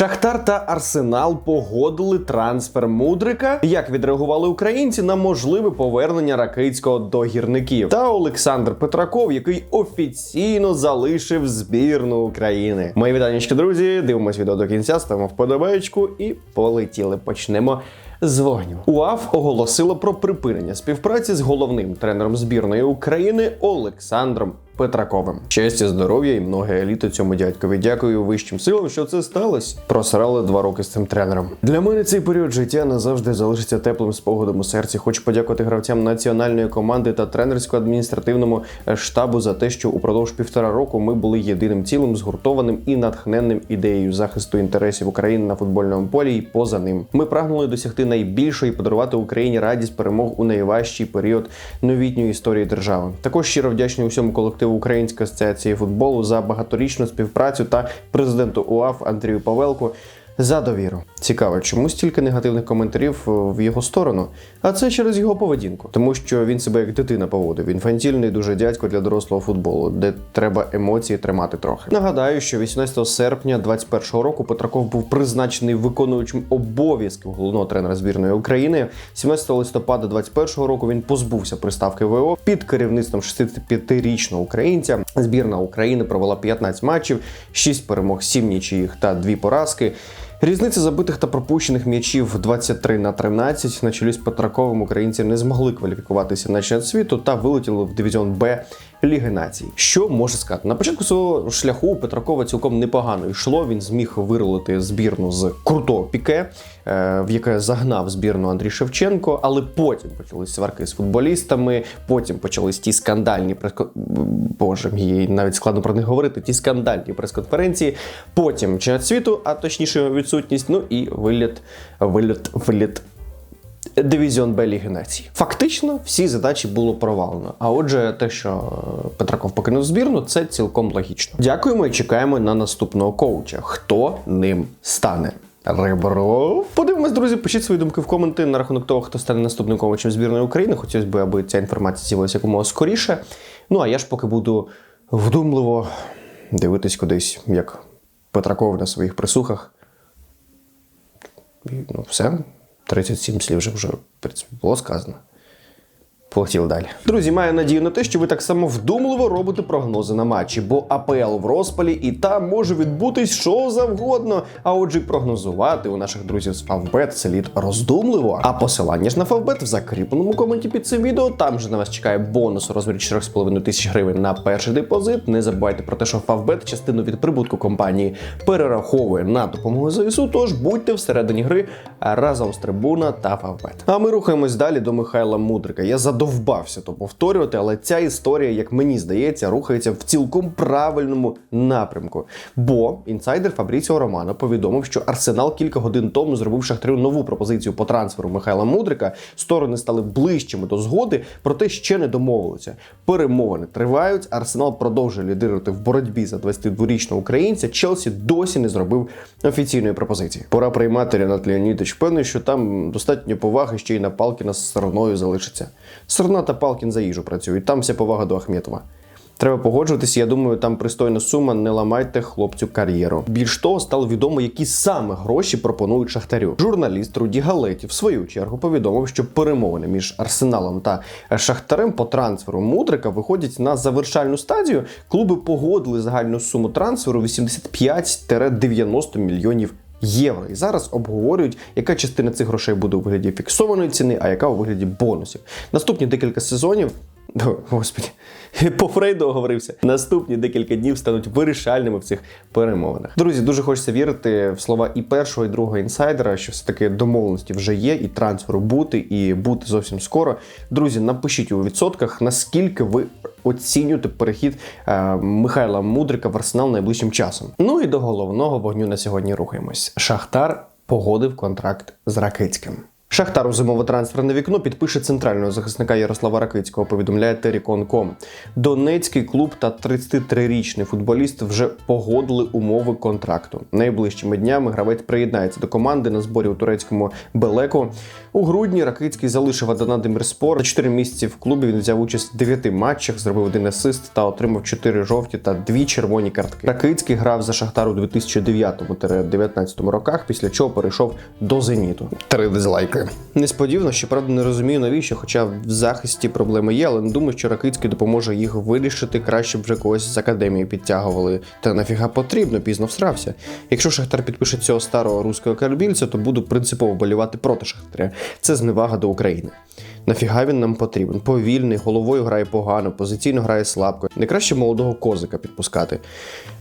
Шахтар та Арсенал погодили трансфер Мудрика. Як відреагували українці на можливе повернення Ракицького до гірників? Та Олександр Петраков, який офіційно залишив збірну України. Мої вітанічки, друзі. Дивимось відео до кінця, ставимо вподобаєчку і полетіли. Почнемо. З вогню УАФ оголосила про припинення співпраці з головним тренером збірної України Олександром Петраковим. Щастя, здоров'я і многе еліти цьому дядькові. Дякую вищим силам, що це сталося. Просрали два роки з цим тренером. Для мене цей період життя назавжди залишиться теплим спогадом у серці. Хочу подякувати гравцям національної команди та тренерсько-адміністративному штабу за те, що упродовж півтора року ми були єдиним цілим, згуртованим і натхненним ідеєю захисту інтересів України на футбольному полі і поза ним. Ми прагнули досягти найбільшого і подарувати Україні радість перемог у найважчий період новітньої історії держави. Також щиро вдячний усьому колективу Української асоціації футболу за багаторічну співпрацю та президенту УАФ Андрію Павелку. За довіру цікаво, чому стільки негативних коментарів е, в його сторону? А це через його поведінку, тому що він себе як дитина поводив. Інфантільний дуже дядько для дорослого футболу, де треба емоції тримати трохи. Нагадаю, що 18 серпня 2021 року Петраков був призначений виконуючим обов'язків головного тренера збірної України. 17 листопада 2021 року він позбувся приставки ВО під керівництвом 65-річного українця. Збірна України провела 15 матчів, 6 перемог, 7 нічиїх та 2 поразки. Різниця забитих та пропущених м'ячів 23 на 13 на чолі з Петраковим українці не змогли кваліфікуватися на чемпіонат світу та вилетіли в дивізіон Б Ліги Націй. Що можу сказати? На початку свого шляху Петракова цілком непогано йшло. Він зміг вирулити збірну з крутого піке, е, в яке загнав збірну Андрій Шевченко, але потім почались сварки з футболістами. Потім почались ті скандальні прес- Боже мій, навіть складно про них говорити. Ті скандальні прес-конференції. Потім чемпіонат світу, а точніше відсутність. Ну і виліт, виліт, виліт Дивізіон Б Ліги. Фактично всі задачі було провалено. А отже, те, що е, Петраков покинув збірну, це цілком логічно. Дякуємо і чекаємо на наступного коуча. Хто ним стане? Ребро. Подивимось, друзі, пишіть свої думки в коменти на рахунок того, хто стане наступним коучем збірної України. Хотілося б, аби ця інформація з'явилася якомога скоріше. Ну а я ж поки буду вдумливо дивитись кудись, як Петраков на своїх присухах. Ну, все. 37 слів вже вже в принципі, було сказано. Полетіли далі. Друзі, маю надію на те, що ви так само вдумливо робите прогнози на матчі, бо АПЛ в розпалі і там може відбутись що завгодно. А отже, прогнозувати у наших друзів з Фавбет слід роздумливо. А посилання ж на Фавбет в закріпленому коменті під цим відео. Там же на вас чекає бонус у розмірі 4,5 тисяч гривень на перший депозит. Не забувайте про те, що Фавбет частину від прибутку компанії перераховує на допомогу ЗСУ. Тож будьте всередині гри разом з трибуна та Фавбет. А ми рухаємось далі до Михайла Мудрика. Я задовбався то повторювати, але ця історія, як мені здається, рухається в цілком правильному напрямку. Бо інсайдер Фабріціо Романо повідомив, що Арсенал кілька годин тому зробив Шахтарю нову пропозицію по трансферу Михайла Мудрика. Сторони стали ближчими до згоди, проте ще не домовилися. Перемовини тривають. Арсенал продовжує лідирувати в боротьбі за 22-річного українця. Челсі досі не зробив офіційної пропозиції. Пора приймати Ренат Леонідович. Певний, що там достатньо поваги ще й на Палкіна з стороною залишиться. Сторона та Палкін за їжу працюють. Там вся повага до Ахметова. Треба погоджуватися. Я думаю, там пристойна сума. Не ламайте хлопцю кар'єру. Більш того, стало відомо, які саме гроші пропонують шахтарю. Журналіст Руді Галеті в свою чергу повідомив, що перемовини між Арсеналом та Шахтарем по трансферу Мудрика виходять на завершальну стадію. Клуби погодили загальну суму трансферу 85-90 мільйонів. Євро і зараз обговорюють, яка частина цих грошей буде у вигляді фіксованої ціни, а яка у вигляді бонусів. Наступні декілька сезонів О, Господи, по Фрейду оговорився. Наступні декілька днів стануть вирішальними в цих перемовинах. Друзі, дуже хочеться вірити в слова і першого, і другого інсайдера, що все таки домовленості вже є, і трансферу бути, і бути зовсім скоро. Друзі, напишіть у відсотках, наскільки ви оцінюєте перехід е, Михайла Мудрика в арсенал найближчим часом. Ну і до головного вогню на сьогодні рухаємось. Шахтар погодив контракт з Ракицьким. Шахтар у зимове трансферне вікно підпише центрального захисника Ярослава Ракицького. Повідомляє Терікон.ком. Донецький клуб та 33-річний футболіст вже погодили умови контракту. Найближчими днями гравець приєднається до команди на зборі у турецькому Белеку. У грудні Ракицький залишив Адана Демірспор. За 4 місяці в клубі він взяв участь в 9 матчах, зробив один асист та отримав 4 жовті та 2 червоні картки. Ракицький грав за Шахтар у 2009-2019 роках, після чого перейшов до Зеніту. Три дизлайки. Несподівано, що правда не розумію навіщо, хоча в захисті проблеми є, але не думаю, що Ракицький допоможе їх вирішити. Краще б вже когось з академії підтягували. Та нафіга потрібно, пізно всрався. Якщо Шахтар підпише цього старого руського карбільця, то буду принципово болівати проти Шахтаря. Це зневага до України. Нафіга він нам потрібен? Повільний, головою грає погано, позиційно грає слабко. Не краще молодого козика підпускати.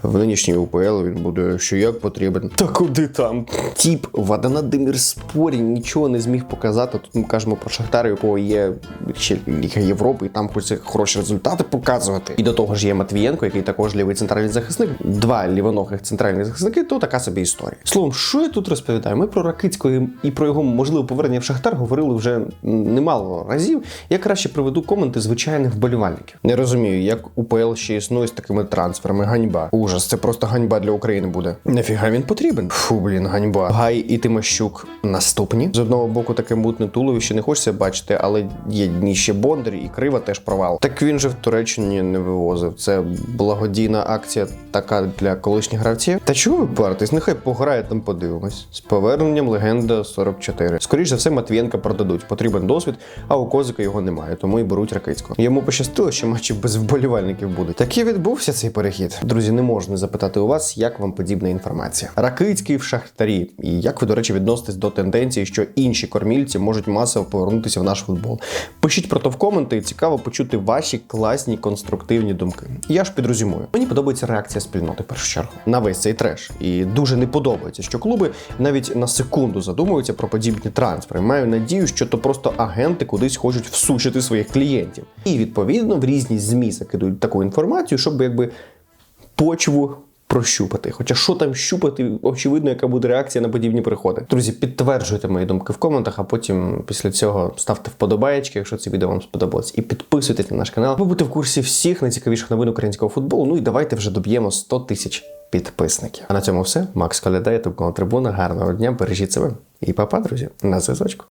В нинішній УПЛ він буде що як потрібен. Та куди там? Тіп в Адана спорі нічого не зміг показати. Тут ми кажемо про Шахтар, якого є ще Ліга Європи, і там хочеться хороші результати показувати. І до того ж є Матвієнко, який також лівий центральний захисник. Два лівоногих центральних захисники, то така собі історія. Словом, що я тут розповідаю? Ми про Ракицького і про його можливе повернення в Шахтар говорили вже немало разів. Я краще приведу коменти звичайних вболівальників. Не розумію, як УПЛ ще існує з такими трансферами. Ганьба. Ужас, це просто ганьба для України буде. Нафіга він потрібен? Фу, блін, ганьба. Гай і Тимощук наступні. З одного боку, таке мутне туловище не хочеться бачити, але є дні ще Бондар і Крива теж провал. Так він же в Туреччині не вивозив. Це благодійна акція така для колишніх гравців. Та чого ви паритесь? Нехай пограє там, подивимось. З поверненням легенда 44. Скоріше за все, Матвієнка продадуть. Потрібен досвід, а у Козика його немає, тому і беруть Ракицького. Йому пощастило, що матчі без вболівальників будуть. Так і відбувся цей перехід. Друзі, не можна запитати у вас, як вам подібна інформація. Ракицький в Шахтарі. І як ви, до речі, відноситесь до тенденції, що інші кормільці можуть масово повернутися в наш футбол? Пишіть про то в коменти, і цікаво почути ваші класні конструктивні думки. Я ж підрозумую. Мені подобається реакція спільноти першу чергу на весь цей треш. І дуже не подобається, що клуби навіть на секунду задумуються про подібні трансфери. Маю надію, що то просто агенти кудись хочуть всучити своїх клієнтів. І відповідно в різні змі закидують таку інформацію, щоб якби почву. Прощупати, хоча що там щупати, очевидно, яка буде реакція на подібні приходи. Друзі, підтверджуйте мої думки в коментах, а потім після цього ставте вподобаєчки, якщо це відео вам сподобалось, і підписуйтесь на наш канал, аби бути в курсі всіх найцікавіших новин українського футболу. Ну і давайте вже доб'ємо 100 тисяч підписників. А на цьому все. Макс Коляда, ютуб канал Трибуна. Гарного дня, бережіть себе і па-па, друзі, на зв'язочку.